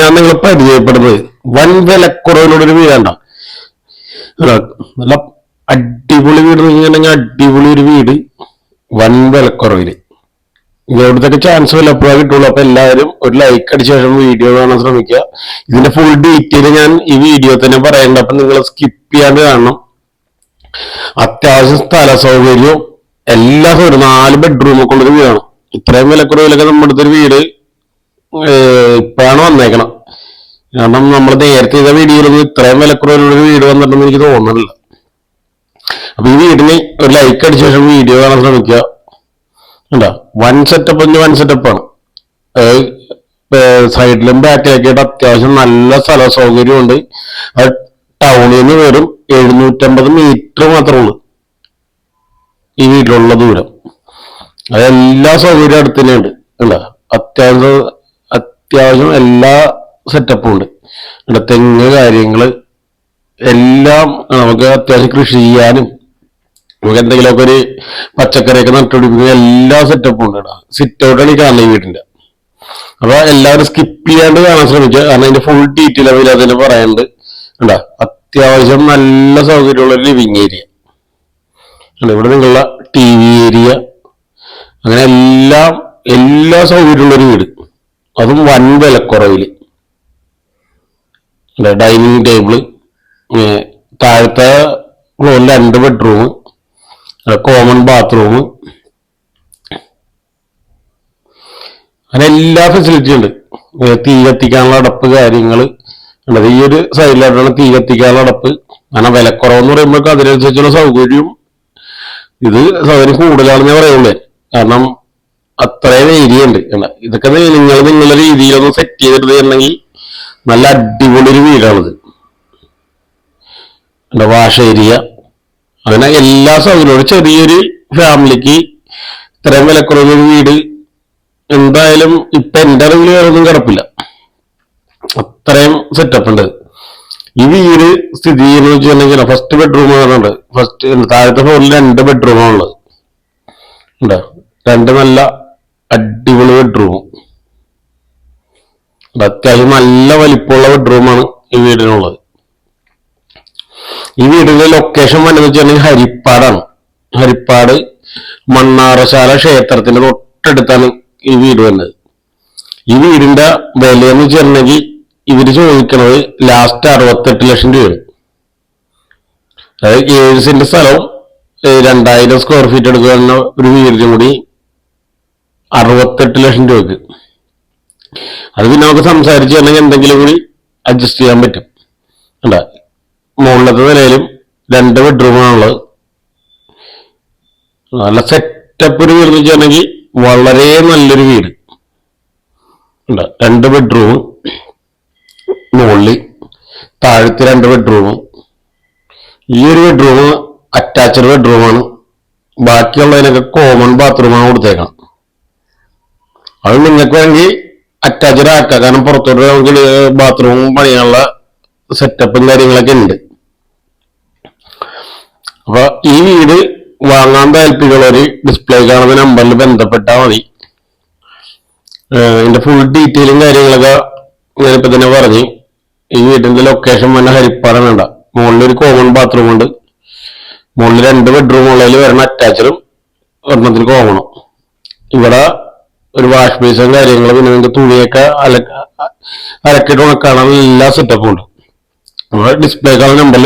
ഞാൻ നിങ്ങളെ പരിചയപ്പെടുന്നത്. വൻ വിലക്കുറവിനോടൊരു വീടാണ്ട നല്ല അടിപൊളി വീട് നിങ്ങനെങ്കിൽ അടിപൊളി ഒരു വീട്. വൻ വിലക്കുറവിൽ ഇവിടുത്തെ ചാൻസ് വല്ലപ്പോഴാണ് കിട്ടുള്ളൂ. അപ്പൊ എല്ലാവരും ഒരു ലൈക്ക് അടിച്ച ശേഷം വീഡിയോ കാണാൻ ശ്രമിക്കുക. ഇതിന്റെ ഫുൾ ഡീറ്റെയിൽ ഞാൻ ഈ വീഡിയോ തന്നെ പറയണ്ട. അപ്പൊ നിങ്ങൾ സ്കിപ്പ് ചെയ്യാണ്ട് കാണണം. അത്യാവശ്യം സ്ഥല സൗകര്യവും എല്ലാ സൗകര്യം നാല് ബെഡ്റൂമൊക്കെ ഉള്ളൊരു വീടാണ്. ഇത്രയും വിലക്കുറവിലൊക്കെ നമ്മുടെ അടുത്തൊരു വീട് വന്നേക്കണം. കാരണം നമ്മൾ നേരത്തെ ചെയ്ത വീഡിയോയിലൊന്നും ഇത്രയും വിലക്കുറവിലുള്ള വീട് വന്നിട്ടുണ്ടെന്ന് എനിക്ക് തോന്നുന്നില്ല അപ്പൊ ഈ വീടിന് ഒരു ലൈക്ക് അടിച്ച ശേഷം വീഡിയോ കാണാൻ ശ്രമിക്കുക. ഉണ്ടോ വൺ സെറ്റപ്പ് എന്ന് വൺ സെറ്റപ്പാണ് സൈഡിലും ബാക്കിലൊക്കെയായിട്ട് അത്യാവശ്യം നല്ല സ്ഥല സൗകര്യമുണ്ട് അത് ടൗണിൽ നിന്ന് വെറും എഴുന്നൂറ്റമ്പത് മീറ്റർ മാത്രമേ ഉള്ളൂ. ഈ വീട്ടിലുള്ള ദൂരം. അതെല്ലാ സൗകര്യം അടുത്ത് തന്നെയുണ്ട്. അല്ല അത്യാവശ്യം അത്യാവശ്യം എല്ലാ സെറ്റപ്പും ഉണ്ട്. ഇവിടെ തെങ്ങ് കാര്യങ്ങൾ എല്ലാം നമുക്ക് അത്യാവശ്യം കൃഷി ചെയ്യാനും നമുക്ക് എന്തെങ്കിലുമൊക്കെ ഒരു പച്ചക്കറിയൊക്കെ നട്ടുപിടിപ്പിക്കുന്ന എല്ലാ സെറ്റപ്പും ഉണ്ട് ഇവിടെ. സിറ്റ് ഔട്ടാണ് ഈ കാണുന്നത് ഈ വീടിന്റെ. അപ്പൊ എല്ലാവരും സ്കിപ്പ് ചെയ്യാണ്ട് കാണാൻ ശ്രമിക്കുക. കാരണം അതിന്റെ ഫുൾ ഡീറ്റെയിൽ അതിൽ അതിന് പറയാനുണ്ട് ഉണ്ടാ അത്യാവശ്യം നല്ല സൗകര്യമുള്ള ലിവിങ് ഏരിയ ഇവിടെ നിങ്ങളുടെ ടി വി ഏരിയ അങ്ങനെ എല്ലാം എല്ലാ സൗകര്യമുള്ള ഒരു വീട്. അതും വൻ വിലക്കുറവിൽ. ഡൈനിങ് ടേബിൾ താഴത്തെ ഫ്ലോറിൽ രണ്ട് ബെഡ്റൂം കോമൺ ബാത്റൂം. അങ്ങനെ എല്ലാ ഫെസിലിറ്റിയും ഉണ്ട്. തീ കത്തിക്കാനുള്ള അടപ്പ് കാര്യങ്ങൾ ഉള്ളത് ഈ ഒരു സൈഡിലായിട്ടാണ് തീ കത്തിക്കാനുള്ള അടപ്പ്. കാരണം വിലക്കുറവെന്ന് പറയുമ്പോൾ അതിനനുസരിച്ചുള്ള സൗകര്യം. ഇത് സൗകര്യം കൂടുതലാണെന്ന് പറയുള്ളൂ. കാരണം അത്രയും ഏരിയ ഉണ്ട് ഇതൊക്കെ നിങ്ങൾ നിങ്ങളുടെ രീതിയിലൊന്ന് സെറ്റ് ചെയ്തിട്ടുണ്ടെങ്കിൽ നല്ല അടിപൊളി ഒരു വീടാണിത് വാഷ ഏരിയ അങ്ങനെ എല്ലാ സൗകര്യവും. ചെറിയൊരു ഫാമിലിക്ക് ഇത്രയും വിലക്കുറവൊരു വീട് എന്തായാലും ഇപ്പൊ എന്റെ അറിവിൽ വേറൊന്നും കിടപ്പില്ല. അത്രയും സെറ്റപ്പ് ഉണ്ട്. ഈ വീട് സ്ഥിതി ചെയ്യുന്നത് വെച്ചിട്ടുണ്ടെങ്കിൽ ഫസ്റ്റ് ബെഡ്റൂം ആണുണ്ട് ഫസ്റ്റ് താഴത്തെ ഫ്ലോറിൽ രണ്ട് ബെഡ്റൂമാണുള്ളത് ഉണ്ടോ? രണ്ട് നല്ല അടിപൊളി ബെഡ്റൂം അത്യാവശ്യം നല്ല വലിപ്പമുള്ള ബെഡ്റൂമാണ് ഈ വീടിനുള്ളത്. ഈ വീടിന്റെ ലൊക്കേഷൻ വന്നത് വെച്ചിട്ടുണ്ടെങ്കിൽ ഹരിപ്പാടാണ്. ഹരിപ്പാട് മണ്ണാറശാല ക്ഷേത്രത്തിന്റെ തൊട്ടടുത്താണ് ഈ വീട് വന്നത് ഈ വീടിന്റെ വില എന്ന് വെച്ചിട്ടുണ്ടെങ്കിൽ ഇവർ ചോദിക്കുന്നത് ലാസ്റ്റ് അറുപത്തെട്ട് ലക്ഷം രൂപ അതായത് ഏഴ് സെന്റ് സ്ഥലവും രണ്ടായിരം സ്ക്വയർ ഫീറ്റ് എടുക്കുന്ന ഒരു വീടിനും കൂടി അറുപത്തെട്ട് ലക്ഷം രൂപക്ക് അത് പിന്നെ നമുക്ക് സംസാരിച്ച് തന്നെ എന്തെങ്കിലും കൂടി അഡ്ജസ്റ്റ് ചെയ്യാൻ പറ്റും. അല്ല മുകളിലത്തെ നിലയിലും രണ്ട് ബെഡ്റൂമാണുള്ളത് നല്ല സെറ്റപ്പ് ഒരു വീട് എന്ന് വെച്ചിട്ടുണ്ടെങ്കിൽ വളരെ നല്ലൊരു വീട്. ഉണ്ട് രണ്ട് ബെഡ്റൂം മുകളിൽ താഴത്തെ രണ്ട് ബെഡ്റൂം ഈ ഒരു ബെഡ്റൂം അറ്റാച്ച്ഡ് ബെഡ്റൂമാണ് ബാക്കിയുള്ളതിനൊക്കെ കോമൺ ബാത്റൂമാണ് കൊടുത്തേക്കണം അത് നിങ്ങൾക്ക് വേണമെങ്കിൽ അറ്റാച്ച്ഡ് ആക്കാം കാരണം പുറത്തോട്ട് നമുക്ക് ബാത്റൂം പണിയാനുള്ള സെറ്റപ്പും കാര്യങ്ങളൊക്കെ ഉണ്ട്. അപ്പൊ ഈ വീട് വാങ്ങാൻ താല്പര്യമുള്ളവർ ഡിസ്പ്ലേ കാണുന്ന നമ്പറിൽ ബന്ധപ്പെട്ടാൽ മതി. ഇതിന്റെ ഫുൾ ഡീറ്റെയിലും കാര്യങ്ങളൊക്കെ ഞാനിപ്പോ തന്നെ പറഞ്ഞു. ഈ വീടിന്റെ ലൊക്കേഷൻ വന്ന ഹരിപ്പാടാണ് വേണ്ട. മുകളിൽ ഒരു കോമൺ ബാത്റൂം ഉണ്ട്. മുകളിൽ രണ്ട് ബെഡ്റൂം ഉള്ളതിൽ വരണ അറ്റാച്ചറും ഒരെണ്ണത്തിൽ കോമണും ഇവിടെ ഒരു വാഷ് ബേസും കാര്യങ്ങളും പിന്നെ നിങ്ങൾക്ക് തുണിയൊക്കെ അല അലക്കിട്ട് ഉണക്കാനുള്ള എല്ലാ സെറ്റപ്പും ഉണ്ട്. ഡിസ്പ്ലേ കാണുന്ന നമ്പറിൽ